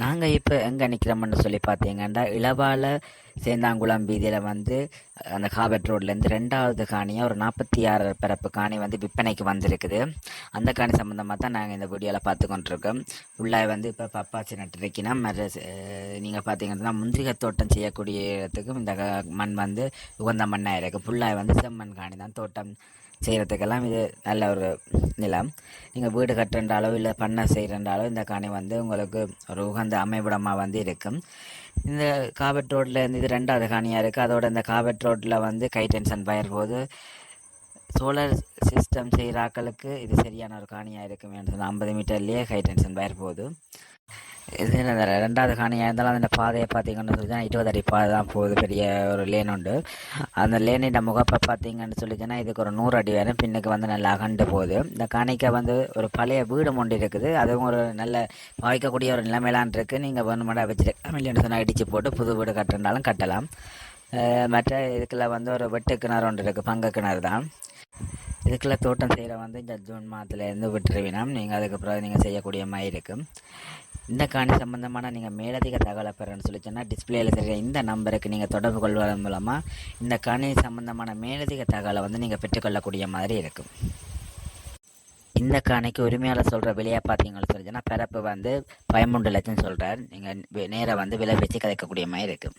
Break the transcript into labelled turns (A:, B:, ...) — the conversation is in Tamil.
A: நாங்கள் இப்போ எங்கே நிற்கிறோம்னு சொல்லி பார்த்தீங்கன்னா இளவால சேந்தாங்குளம் வீதியில் வந்து அந்த காபட் ரோட்லேருந்து ரெண்டாவது காணியாக ஒரு நாற்பத்தி ஆறு பிறப்பு காணி வந்து விற்பனைக்கு வந்திருக்குது. அந்த காணி சம்மந்தமாக தான் நாங்கள் இந்த வீடியோவில் பார்த்து கொண்டிருக்கோம் உள்ளே வந்து இப்போ பப்பாச்சி நட்டுருக்கணும் நீங்கள் பார்த்தீங்கன்னா முந்திரிகை தோட்டம் செய்யக்கூடிய இடத்துக்கும் இந்த மண் வந்து உகந்த மண்ணாக இருக்குது ஃபுல்லாக வந்து செம்மண் காணி தான் தோட்டம் செய்கிறதுக்கெல்லாம் இது நல்ல ஒரு நிலம். நீங்கள் வீடு கட்டுறண்டாலோ இல்லை பண்ணை செய்கிறண்டாலோ இந்த காணி வந்து உங்களுக்கு ஒரு உகந்த அமைவிடமாக வந்து இருக்கும். இந்த காபட் ரோட்டில் இருந்து இது ரெண்டாவது காணியாக இருக்குது அதோட இந்த காபட் ரோட்டில் வந்து கை டென்ஷன் பயிர் போது சோலார் சிஸ்டம் செய்கிற ஆக்களுக்கு இது சரியான ஒரு காணியாக இருக்கும் சொன்னால் ஐம்பது மீட்டர்லேயே ஹை டென்ஷன் பயிர் போகுது இது இந்த ரெண்டாவது காணியாக இருந்தாலும் அந்த பாதையை பார்த்தீங்கன்னு சொல்லி இருபது அடி பாதை தான் போகுது. பெரிய ஒரு லேன் உண்டு. அந்த லேனின் முகப்பை பார்த்தீங்கன்னு சொல்லிச்சுன்னா இதுக்கு ஒரு நூறு அடி வரும் பின்னுக்கு வந்து நல்லா அகண்டு போகுது. இந்த காணிக்க வந்து ஒரு பழைய வீடு ஒன்று இருக்குது. அதுவும் ஒரு நல்ல பாவிக்கக்கூடிய ஒரு நிலைமையிலான் இருக்குது நீங்கள் வேணுமெண்டா வச்சுருக்கலாம் மில்லியன் சொன்னால் இடித்து போட்டு புது வீடு கட்டுறதாலும் கட்டலாம். மற்ற இதுக்குள்ள வந்து ஒரு வெட்டு கிணறு ஒன்று இருக்குது பங்கு கிணறு தான். இதுக்குள்ள தோட்டம் செய்கிற வந்து இந்த ஜூன் மாதத்துலேருந்து விட்டுருவினா நீங்கள் அதுக்கப்புறம் நீங்கள் செய்யக்கூடிய மாதிரி இருக்கும் இந்த காணி சம்பந்தமான நீங்கள் மேலதிக தகவலை பெறணும்னு சொல்லி சொன்னால் டிஸ்பிளேயில் தெரிகிற இந்த நம்பருக்கு நீங்கள் தொடர்பு கொள்வதன் மூலமாக இந்த காணி சம்பந்தமான மேலதிக தகவலை வந்து நீங்கள் பெற்றுக்கொள்ளக்கூடிய மாதிரி இருக்கும். இந்த காணிக்கு உரிமையாளர் சொல்கிற விலையை பார்த்தீங்கன்னு சொல்லி சொன்னால் பிறப்பு வந்து பதிமூன்று லட்சம் சொல்கிறார் நீங்கள் நேராக வந்து விலை வச்சு கதைக்கக்கூடிய மாதிரி இருக்குது